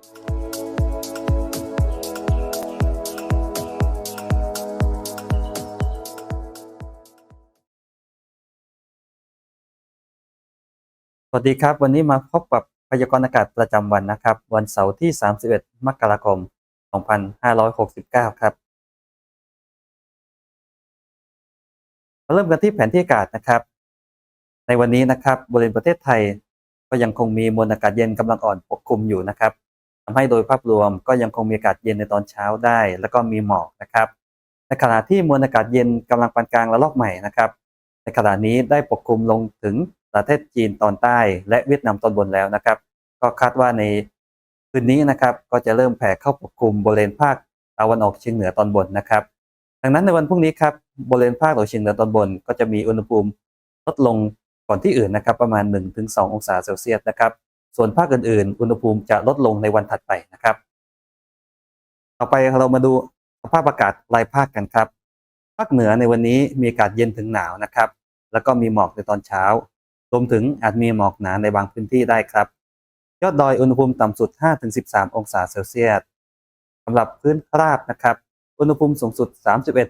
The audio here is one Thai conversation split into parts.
สวัสดีครับ วันนี้มาพบกับพยากรณ์อากาศประจำวันนะครับ วันเสาร์ที่ 31 มกราคม 2569 ครับมาเริ่มกันที่แผนที่อากาศนะครับ ในวันนี้นะครับบริเวณประเทศไทยก็ยังคงมีมวลอากาศเย็นกำลังอ่อนปกคลุมอยู่นะครับำให้โดยภาพรวมก็ยังคงมีอากาศเย็นในตอนเช้าได้ แล้วก็มีหมอกนะครับ ในขณะที่มวลอากาศเย็นกำลังปานกลางระลอกใหม่นะครับ ในขณะนี้ได้ปกคลุมลงถึงประเทศจีนตอนใต้ และเวียดนามตอนบนแล้วนะครับ ก็คาดว่าในคืนนี้นะครับก็จะเริ่มแผ่เข้าปกคลุมบริเวณภาคตะวันออกเฉียงเหนือตอนบนนะครับดังนั้นในวันพรุ่งนี้ครับบริเวณภาคตะวันออกเฉียงเหนือตอนบน ก็จะมีอุณหภูมิลดลงก่อนที่อื่นนะครับ ประมาณ 1-2 องศาเซลเซียสนะครับ ส่วนภาคอื่นๆ อุณหภูมิจะลดลงในวันถัดไปนะครับ ต่อไปเรามาดูสภาพอากาศรายภาคกันครับ ภาคเหนือในวันนี้มีอากาศเย็นถึงหนาวนะครับ แล้วก็มีหมอกในตอนเช้า รวมถึงอาจมีหมอกหนาในบางพื้นที่ได้ครับ ยอดดอยอุณหภูมิต่ำสุด 5-13 องศาเซลเซียสสำหรับพื้นราบนะครับ อุณหภูมิสูงสุด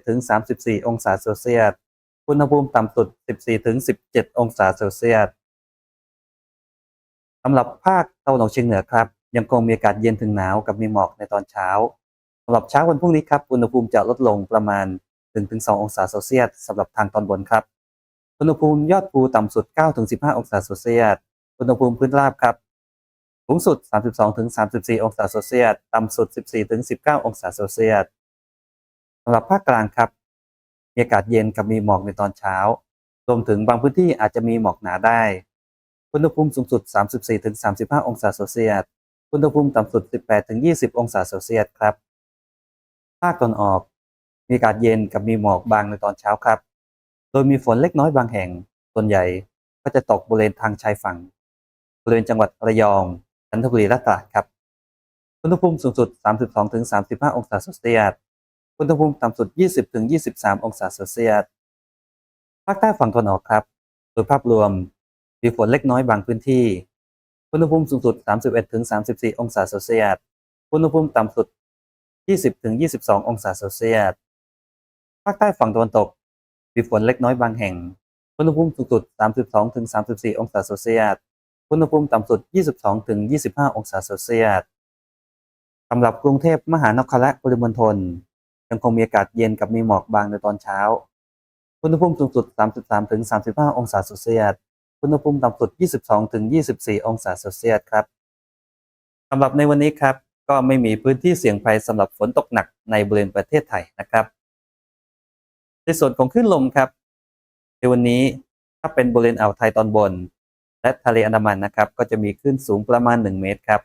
31-34 องศาเซลเซียส อุณหภูมิต่ำสุด 14-17 องศาเซลเซียส สำหรับภาคตะวันออกเฉียงเหนือครับ ยังคงมีอากาศเย็นถึงหนาวกับมีหมอกในตอนเช้าสำหรับเช้าวันพรุ่งนี้ครับอุณหภูมิจะลดลงประมาณ 1-2 องศาเซลเซียสสำหรับทางตอนบนครับ อุณหภูมิยอดภูต่ำสุด 9-15 องศาเซลเซียสอุณหภูมิพื้นราบครับสูงสุด 32-34 องศาเซลเซียสต่ำสุด 14-19 องศาเซลเซียสสำหรับภาคกลางครับมีอากาศเย็นกับมีหมอกในตอนเช้ารวมถึงบางพื้นที่อาจจะมีหมอกหนาได้ อุณหภูมิสูงสุด 34-35 องศาเซลเซียส อุณหภูมิต่ำสุด 18-20 องศาเซลเซียสครับ ภาคตะวันออก มีอากาศเย็นกับมีหมอกบางในตอนเช้าครับ โดยมีฝนเล็กน้อยบางแห่ง ส่วนใหญ่ก็จะตกบริเวณทางชายฝั่ง บริเวณจังหวัดระยอง จันทบุรีและตราดครับ อุณหภูมิสูงสุด 32-35 องศาเซลเซียส อุณหภูมิต่ำสุด 20-23 องศาเซลเซียส ภาคใต้ฝั่งตะวันออกครับ โดยภาพรวม มีฝนเล็กน้อยบางพื้นที่ อุณหภูมิสูงสุด 31-34 องศาเซลเซียส อุณหภูมิต่ำสุด 20-22 องศาเซลเซียส ภาคใต้ฝั่งตะวันตก มีฝนเล็กน้อยบางแห่ง อุณหภูมิสูงสุด 32-34 องศาเซลเซียส อุณหภูมิต่ำสุด 22-25 องศาเซลเซียสสำหรับกรุงเทพมหานครและปริมณฑลยังคงมีอากาศเย็นกับมีหมอกบางในตอนเช้า อุณหภูมิสูงสุด 33-35 องศาเซลเซียส อุณหภูมิต่ำสุด 22-24 องศาเซลเซียสครับสำหรับในวันนี้ครับ ก็ไม่มีพื้นที่เสี่ยงภัยสำหรับฝนตกหนักในบริเวณประเทศไทยนะครับ ในส่วนของคลื่นลมครับ ในวันนี้ถ้าเป็นบริเวณอ่าวไทยตอนบน และทะเลอันดามันนะครับ ก็จะมีคลื่นสูงประมาณ 1 เมตรครับ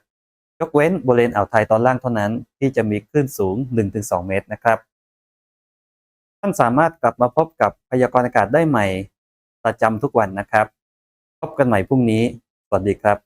ยกเว้นบริเวณอ่าวไทยตอนล่างเท่านั้น ที่จะมีคลื่นสูง 1-2 เมตรนะครับท่านสามารถกลับมาพบกับพยากรณ์อากาศได้ใหม่ประจำทุกวันนะครับ พบกันใหม่พรุ่งนี้ สวัสดีครับ